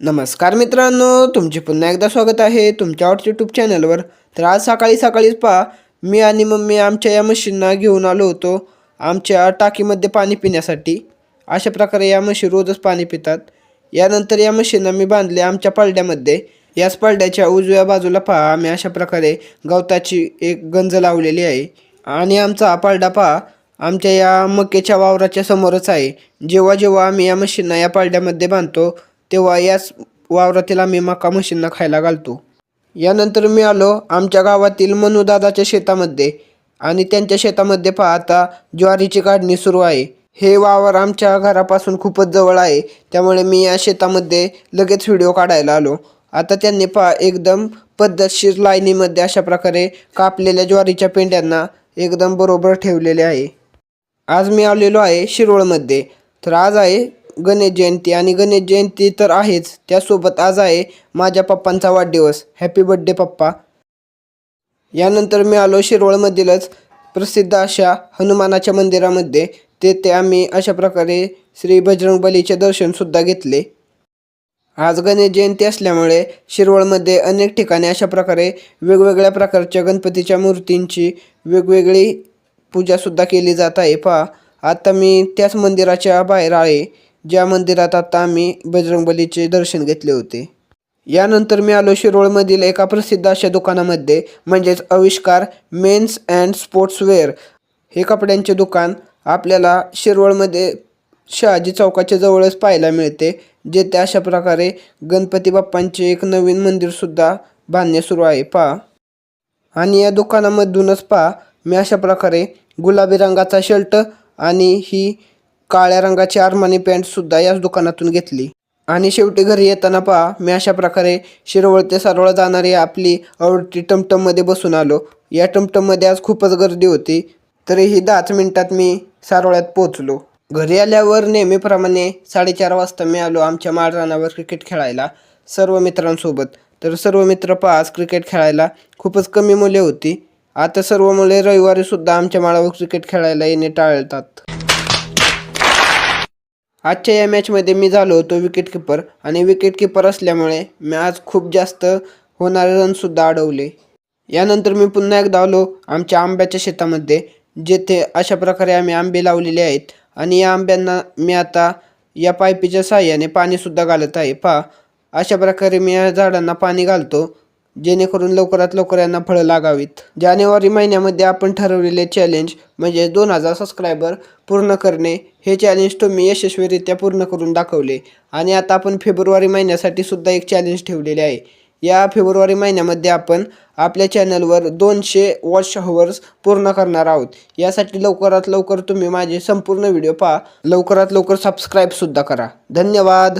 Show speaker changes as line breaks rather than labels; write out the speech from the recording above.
नमस्कार मित्रांनो तुमचे पुन्हा एकदा स्वागत आहे तुमच्या आवडच्या यूट्यूब चॅनलवर तर आज सकाळी सकाळीच पहा मी आणि मम्मी आमच्या या म्हशींना घेऊन आलो होतो आमच्या टाकीमध्ये पाणी पिण्यासाठी. अशा प्रकारे या म्हशी रोजच पाणी पितात. यानंतर या म्हशींना मी बांधले आमच्या पलड्यामध्ये. याच पलड्याच्या उजव्या बाजूला पहा आम्ही अशा प्रकारे गवताची एक गंज लावलेली आहे. आणि आमचा हा पालडा पहा आमच्या या मक्याच्या वावराच्या समोरच आहे. जेव्हा जेव्हा आम्ही या म्हशींना या पालड्यामध्ये बांधतो तेव्हा याच वावरातील आम्ही मका म्हशींना खायला घालतो. यानंतर मी आलो आमच्या गावातील मनुदादाच्या शेतामध्ये आणि त्यांच्या शेतामध्ये पहा आता ज्वारीची काढणी सुरू आहे. हे वावर आमच्या घरापासून खूपच जवळ आहे त्यामुळे मी या शेतामध्ये लगेच व्हिडिओ काढायला आलो. आता त्यांनी पहा एकदम पद्धतशीर लाईनीमध्ये अशा प्रकारे कापलेल्या ज्वारीच्या पेंड्यांना एकदम बरोबर ठेवलेले आहे. आज मी आलेलो आहे शिरोळमध्ये. तर आज आहे गणेश जयंती आणि गणेश जयंती तर आहेच. त्यासोबत आज आहे माझ्या पप्पांचा वाढदिवस. हॅपी बड्डे पप्पा. यानंतर मी आलो शिरवळमधीलच प्रसिद्ध अशा हनुमानाच्या मंदिरामध्ये. तेथे आम्ही अशा प्रकारे श्री बजरंग बलीचे दर्शनसुद्धा घेतले. आज गणेश जयंती असल्यामुळे शिरवळमध्ये अनेक ठिकाणी अशा प्रकारे वेगवेगळ्या प्रकारच्या गणपतीच्या मूर्तींची वेगवेगळी पूजासुद्धा केली जात आहे. पहा आता मी त्याच मंदिराच्या बाहेर आहे. ज्या मंदिरात आता आम्ही बजरंगबलीचे दर्शन घेतले होते. यानंतर मी आलो शिरोळमधील एका प्रसिद्ध अशा दुकानामध्ये म्हणजेच आविष्कार मेन्स अँड स्पोर्ट्सवेअर. हे कपड्यांचे दुकान आपल्याला शिरवळमध्ये शहाजी चौकाच्या जवळच पाहायला मिळते जेथे अशा प्रकारे गणपती बाप्पांचे एक नवीन मंदिरसुद्धा बांधणे सुरू आहे. पहा. आणि या दुकानामधूनच पहा मी अशा प्रकारे गुलाबी रंगाचा शर्ट आणि ही काळ्या रंगाची आरमानी पॅन्टसुद्धा याच दुकानातून घेतली. आणि शेवटी घरी येताना पहा मी अशा प्रकारे शिरवळ ते सारोळा जाणारी आपली आवडती टमटममध्ये बसून आलो. या टमटममध्ये आज खूपच गर्दी होती तरीही दहाच मिनिटात मी सारोळ्यात पोहोचलो. घरी आल्यावर नेहमीप्रमाणे साडेचार वाजता मी आलो आमच्या माळरानावर क्रिकेट खेळायला सर्व मित्रांसोबत. तर सर्व मित्र पहा आज क्रिकेट खेळायला खूपच कमी मुले होती. आता सर्व मुले रविवारी सुद्धा आमच्या माळावर क्रिकेट खेळायला येणे टाळतात. आजच्या या मॅचमध्ये मी झालो होतो विकेट किपर आणि विकेट किपर असल्यामुळे मी आज खूप जास्त होणारे रनसुद्धा अडवले. यानंतर मी पुन्हा एकदा आलो आमच्या आंब्याच्या शेतामध्ये जेथे अशा प्रकारे आम्ही आंबे लावलेले आहेत आणि या आंब्यांना मी आता या पायपीच्या साह्याने पाणीसुद्धा घालत आहे. पहा अशा प्रकारे मी या झाडांना पाणी घालतो जेणेकरून लवकरात लवकर यांना फळं लागावीत. जानेवारी महिन्यामध्ये आपण ठरवलेले चॅलेंज म्हणजे दोन हजार सबस्क्रायबर पूर्ण करणे. हे चॅलेंज तुम्ही यशस्वीरित्या पूर्ण करून दाखवले. आणि आता आपण फेब्रुवारी महिन्यासाठी सुद्धा एक चॅलेंज ठेवलेले आहे. या फेब्रुवारी महिन्यामध्ये आपण आपल्या चॅनलवर दोनशे वॉच हवर्स पूर्ण करणार आहोत. यासाठी लवकरात लवकर तुम्ही माझे संपूर्ण व्हिडिओ पहा. लवकरात लवकर सबस्क्राईबसुद्धा करा. धन्यवाद!